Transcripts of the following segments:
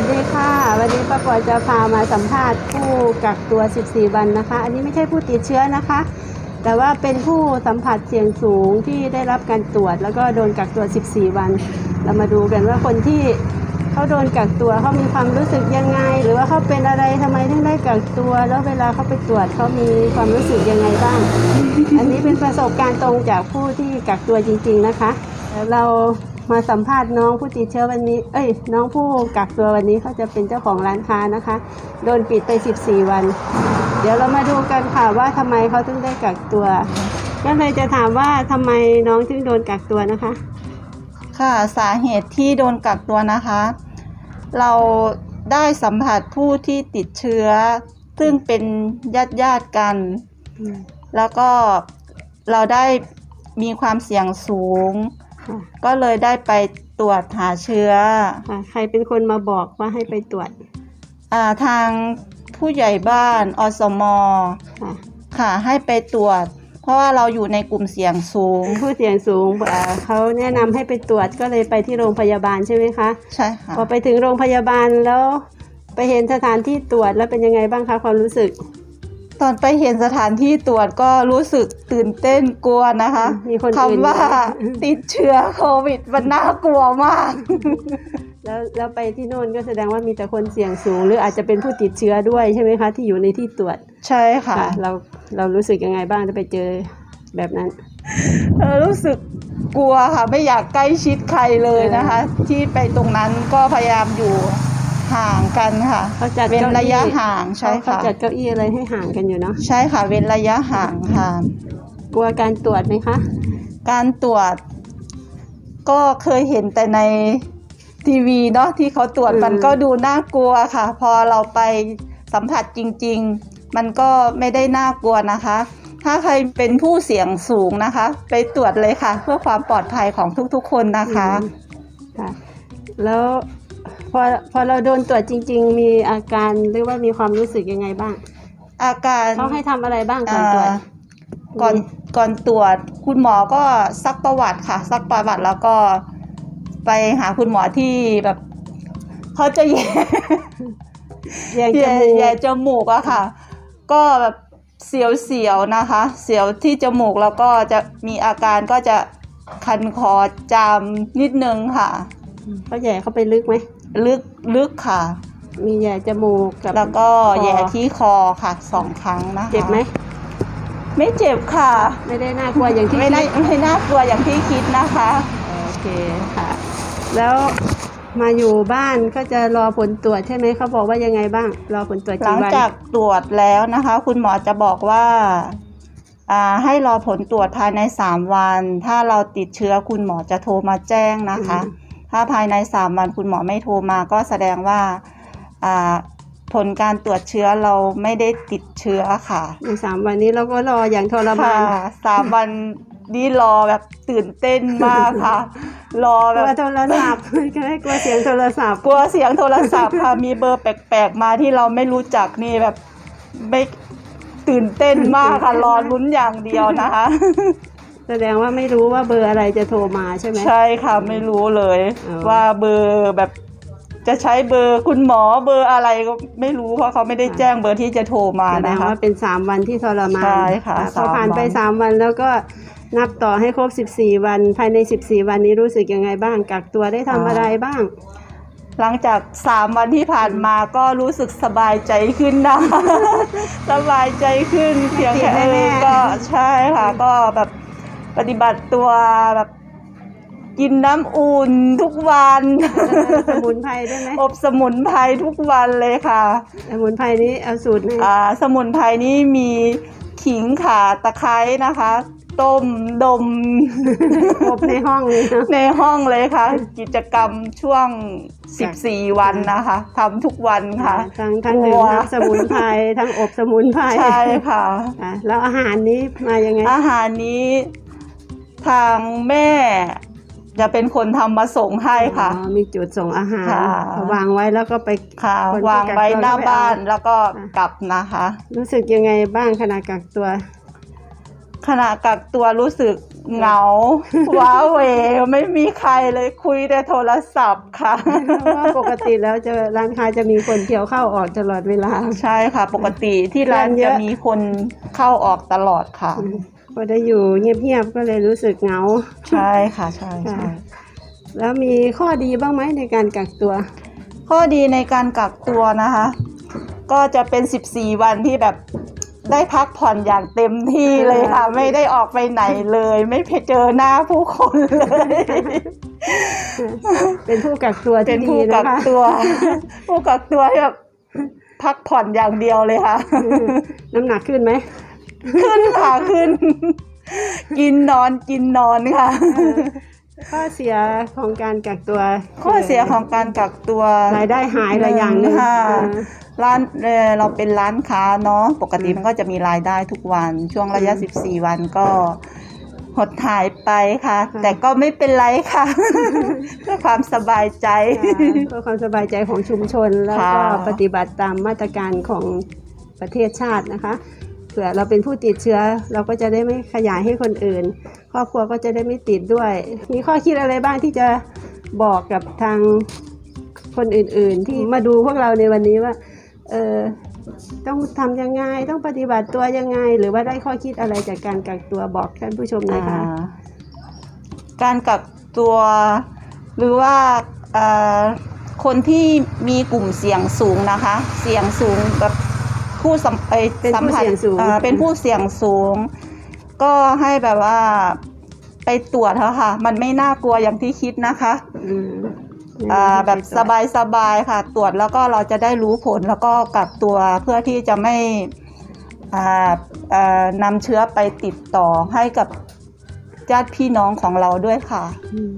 วัสดีค่ะ วันนี้ป้าปอยจะพามาสัมภาษณ์ผู้กักตัว 14 วันนะคะ อันนี้ไม่ใช่ผู้ติดเชื้อนะคะ แต่ว่าเป็นผู้สัมผัสเสี่ยงสูงที่ได้รับการตรวจ แล้วก็โดนกักตัว 14 วัน เรามาดูกันว่าคนที่เขาโดนกักตัวเขามีความรู้สึกยังไง หรือว่าเขาเป็นอะไรทำไมถึงได้กักตัว แล้วเวลาเขาไปตรวจเขามีความรู้สึกยังไงบ้าง อันนี้เป็นประสบการณ์ตรงจากผู้ที่กักตัวจริง ๆนะคะแล้วเรา มาสัมภาษณ์น้องผู้ติดเชื้อวันนี้ เอ้ย น้องผู้กักตัววันนี้เขาจะเป็นเจ้าของร้านค้านะคะ โดนปิดไป 14 วัน เดี๋ยวเรามาดูกันค่ะว่าทำไมเขาถึงได้กักตัว ก็เลยจะถามว่าทำไมน้องถึงโดนกักตัวนะคะ ค่ะสาเหตุที่โดนกักตัวนะคะ เราได้สัมผัสผู้ที่ติดเชื้อ ซึ่งเป็นญาติญาติๆกัน แล้วก็เราได้มีความเสี่ยงสูง ค่ะก็เลยได้ไปตรวจหาเชื้อ ค่ะ ใครเป็นคนมาบอกว่าให้ไปตรวจอาทางผู้ใหญ่บ้านอสมค่ะ ค่ะให้ไปตรวจ เพราะว่าเราอยู่ในกลุ่มเสี่ยงสูง ผู้เสี่ยงสูงอ่าเขาแนะนำให้ไปตรวจก็เลยไปที่โรงพยาบาลใช่ไหมคะใช่ค่ะ พอไปถึงโรงพยาบาลแล้ว ไปเห็นสถานที่ตรวจแล้วเป็นยังไงบ้างคะความรู้สึก ตอนไปเห็นสถานที่ตรวจก็รู้สึกตื่นเต้นกลัวนะคะมีคนอื่น คำว่าติดเชื้อโควิดมันน่ากลัวมาก แล้วแล้วไปที่โน่นก็แสดงว่ามีแต่คนเสี่ยงสูง หรืออาจจะเป็นผู้ติดเชื้อด้วยใช่ไหมคะ ที่อยู่ในที่ตรวจใช่ค่ะเราเรารู้สึกยังไงบ้างจะไปเจอแบบนั้น เออรู้สึกกลัวค่ะ ไม่อยากใกล้ชิดใครเลยนะคะ ที่ไปตรงนั้นก็พยายามอยู่ ห่างกันค่ะเขาจัดเว้นเก้าอี้ระยะห่างใช่เขาค่ะจัดเก้าอี้อะไรให้ห่างกันอยู่เนาะใช่ค่ะ เว้นระยะห่างค่ะ กลัวการตรวจไหมคะ การตรวจ ก็เคยเห็นแต่ในทีวีเนาะที่เขาตรวจอืม มันก็ดูน่ากลัวค่ะ พอเราไปสัมผัสจริง ๆ มันก็ไม่ได้น่ากลัวนะคะ ถ้าใครเป็นผู้เสี่ยงสูงนะคะ ไปตรวจเลยค่ะ เพื่อความปลอดภัยของทุกๆ คนนะคะ อืมค่ะ แล้ว พอพอเราโดนตรวจจริง ๆ มีอาการหรือว่ามีความรู้สึกยังไงบ้างอาการเขาให้ทำอะไรบ้างก่อนตรวจอ่าก่อนก่อนตรวจคุณหมอก็ซักประวัติค่ะ ซักประวัติแล้วก็ ไปหาคุณหมอที่แบบเขาจะแย่ แยงจแย่มูกแย่จมูกอะค่ะ ก็แบบเสียวๆนะคะ เสียวที่จมูกแล้วก็จะมีอาการก็จะคันคอจามนิดนึงค่ะ เขาแย่เข้าไปลึกไหม ลึกลึกค่ะ มีแย่จมูกกับแล้วก็คอแย่ที่คอค่ะสองครั้งนะคะเจ็บไหมไม่เจ็บค่ะ ไม่ได้น่ากลัวอย่างที่ไม่น่าคิดไม่น่ากลัวอย่างที่คิดนะคะโอเคค่ะ แล้วมาอยู่บ้านก็จะรอผลตรวจใช่ไหมเขาบอกว่ายังไงบ้าง รอผลตรวจหลักี่งวันจากตรวจแล้วนะคะ คุณหมอจะบอกว่าอ่าให้รอผลตรวจภายในสามวัน ถ้าเราติดเชื้อคุณหมอจะโทรมาแจ้งนะคะ ถ้าภายในสามวันคุณหมอไม่โทรมาก็แสดงว่าอ่าผลการตรวจเชื้อเราไม่ได้ติดเชื้อค่ะ ในสามวันนี้เราก็รออย่างทรมาค่ะนสามวันนี้รอแบบตื่นเต้นมากค่ะ รอกแบลัวบโทรศัพท์ก็ให้กลัวเสียงโทรศัพท์กลัวเสียงโทรศัพท์ค่ะมีเบอร์แปลกๆมาที่เราไม่รู้จักนี่แบบไม่ตื่นเต้นมากค่ะรอลุ้นอย่างเดียวนะคะ แสดงว่าไม่รู้ว่าเบอร์อะไรจะโทรมาใช่ไหม ใช่ค่ะไม่รู้เลยอ๋อ ว่าเบอร์แบบจะใช้เบอร์คุณหมอเบอร์อะไรก็ไม่รู้เพราะเขาไม่ได้แจ้งเบอร์ที่จะโทรมาแสดนะงคะ ว่าเป็นสามวันที่ทรมานใช่ค่ะอ่พอสามผ่านไปวัน สามวันแล้วก็นับต่อให้ครบสิบสี่วัน ภายในสิบสี่วันนี้รู้สึกยังไงบ้าง กักตัวได้ทำอะไรบ้าง หลังจากสามวันที่ผ่านมาก็รู้สึกสบายใจขึ้นนะ สบายใจขึ้นเพียงแค่ติดแน่ๆเออก็ใช่ค่ะ ก็แบบ ปฏิบัติตัวแบบกินน้ำอุ่นทุกวัน สมุนไพรได้ไหมอบสมุนไพรทุกวันเลยค่ะ สมุนไพรนี้เอาสูตรไหนอ่าสมุนไพรนี่มีขิงข่าตะไคร้นะคะ ต้มดม อบในห้องเลยเนาะในห้องเลยค่ะ กิจกรรมช่วง 14 วันนะคะทำทุกวันค่ะ ทั้งทั้งดื่มน้ำสมุนไพรทั้งอบสมุนไพรใช่ค่ะอะแล้วอาหารนี้มายังไง อาหารนี้ ทางแม่ จะเป็นคนทำมาส่งให้ค่ะ อ๋อมีจุดส่งอาหารค่ะ วางไว้แล้วก็ไป ค่ะ คนที่วางไว้หน้ากักตัวบ้านก็ไปเอาแล้วก็กลับนะคะ รู้สึกยังไงบ้างขณะกักตัว ขณะกักตัวรู้สึกเหงา ว้าเหวไม่มีใครเลยคุยแต่โทรศัพท์ค่ะ เพราะว่าปกติแล้วจะร้านค้าจะมีคนเที่ยวเข้าออกตลอดเวลา ใช่ค่ะ ปกติที่ร้านร้านเยจะอะ มีคนเข้าออกตลอดค่ะพ อได้อยู่เงียบๆก็เลยรู้สึกเหงา ใช่ค่ะใช่ใช่ค่ะแล้วมีข้อดีบ้างไหมในการกักตัว ข้อดีในการกักตัวนะคะ ก็จะเป็น 14 วันที่แบบได้พักผ่อนอย่างเต็มที่เลยค่ะ ไม่ได้ออกไปไหนเลย ไม่ไปเจอหน้าผู้คนเลย เป็นผู้กักตัวเป็ที่นดีผู้กันะกคะตัว ผู้กักตัวที่แบบพักผ่อนอย่างเดียวเลยค่ะ น้ำหนักขึ้นไหม ขึ้นค่ะขึ้น กินนอนกินนอนค่ะ ข้อเสียของการกักตัวข้อเสียของการกักตัวรายได้หายหลายอย่างหนึ่งค่ะ อ่า ร้านเอ่อเราเป็นร้านค้าเนาะปกติมันก็จะมีรายได้ทุกวัน ช่วงระยะ14 วันก็หดหายไปค่ะ แต่ก็ไม่เป็นไรค่ะ เพื่อความสบายใจเพื่อความสบายใจของชุมชนแล้วก็ค่ะ ปฏิบัติตามมาตรการของประเทศชาตินะคะเผื่อเราเป็นผู้ติดเชื้อ เราก็จะได้ไม่ขยายให้คนอื่น ครอบครัวก็จะได้ไม่ติดด้วย มีข้อคิดอะไรบ้างที่จะบอกกับทางคนอื่นๆ ที่มาดูพวกเราในวันนี้ว่า เออต้องทำยังไงต้องปฏิบัติตัวยังไง หรือว่าได้ข้อคิดอะไรจากการกักตัวบอกท่านผู้ชมหน่อยค่ะการกักตัวหรือว่าคนที่มีกลุ่มเสี่ยงสูงนะคะ เสี่ยงสูงแบบ ผู้สัมเอ่ยเป็นผู้สัมผัสเสี่ยงสูง อ่าเป็นผู้เสี่ยงสูง ก็ให้แบบว่าไปตรวจเถอะค่ะ มันไม่น่ากลัวอย่างที่คิดนะคะ อืมอ่าแบบสบายสบายๆค่ะ ตรวจแล้วก็เราจะได้รู้ผลแล้วก็กักตัวเพื่อที่จะไม่อ่าอ่านำเชื้อไปติดต่อให้กับญาติพี่น้องของเราด้วยค่ะ อืม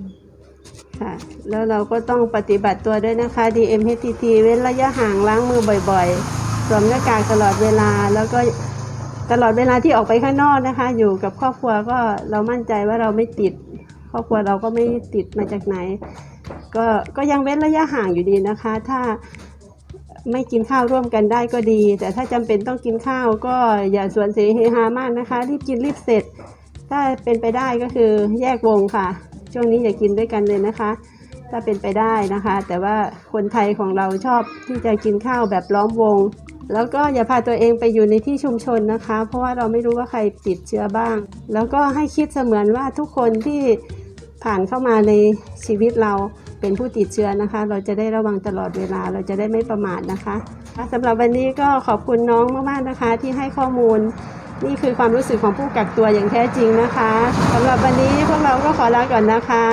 ค่ะ แล้วเราก็ต้องปฏิบัติตัวด้วยนะคะ DMHTT เว้นระยะห่างล้างมือบ่อยๆ สวมหน้ากากตลอดเวลาแล้วก็ตลอดเวลาที่ออกไปข้างนอกนะคะ อยู่กับครอบครัวก็เรามั่นใจว่าเราไม่ติด ครอบครัวเราก็ไม่ติดมาจากไหน ก็ก็ยังเว้นระยะห่างอยู่ดีนะคะ ถ้าไม่กินข้าวร่วมกันได้ก็ดี แต่ถ้าจำเป็นต้องกินข้าวก็อย่าสวนเสเฮฮามากนะคะ รีบกินรีบเสร็จ ถ้าเป็นไปได้ก็คือแยกวงค่ะ ช่วงนี้อย่ากินด้วยกันเลยนะคะ ถ้าเป็นไปได้นะคะ แต่ว่าคนไทยของเราชอบที่จะกินข้าวแบบล้อมวง แล้วก็อย่าพาตัวเองไปอยู่ในที่ชุมชนนะคะ เพราะว่าเราไม่รู้ว่าใครติดเชื้อบ้าง แล้วก็ให้คิดเสมือนว่าทุกคนที่ผ่านเข้ามาในชีวิตเราเป็นผู้ติดเชื้อนะคะ เราจะได้ระวังตลอดเวลา เราจะได้ไม่ประมาทนะคะสำหรับวันนี้ก็ขอบคุณน้องมากๆนะคะ ที่ให้ข้อมูล นี่คือความรู้สึกของผู้กักตัวอย่างแท้จริงนะคะสำหรับวันนี้พวกเราก็ขอลาก่อนนะคะ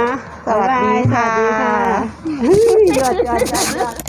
สวัสดีค่ะบ๊ายบายสวัสดีค่ะยอดยอดยอดยอด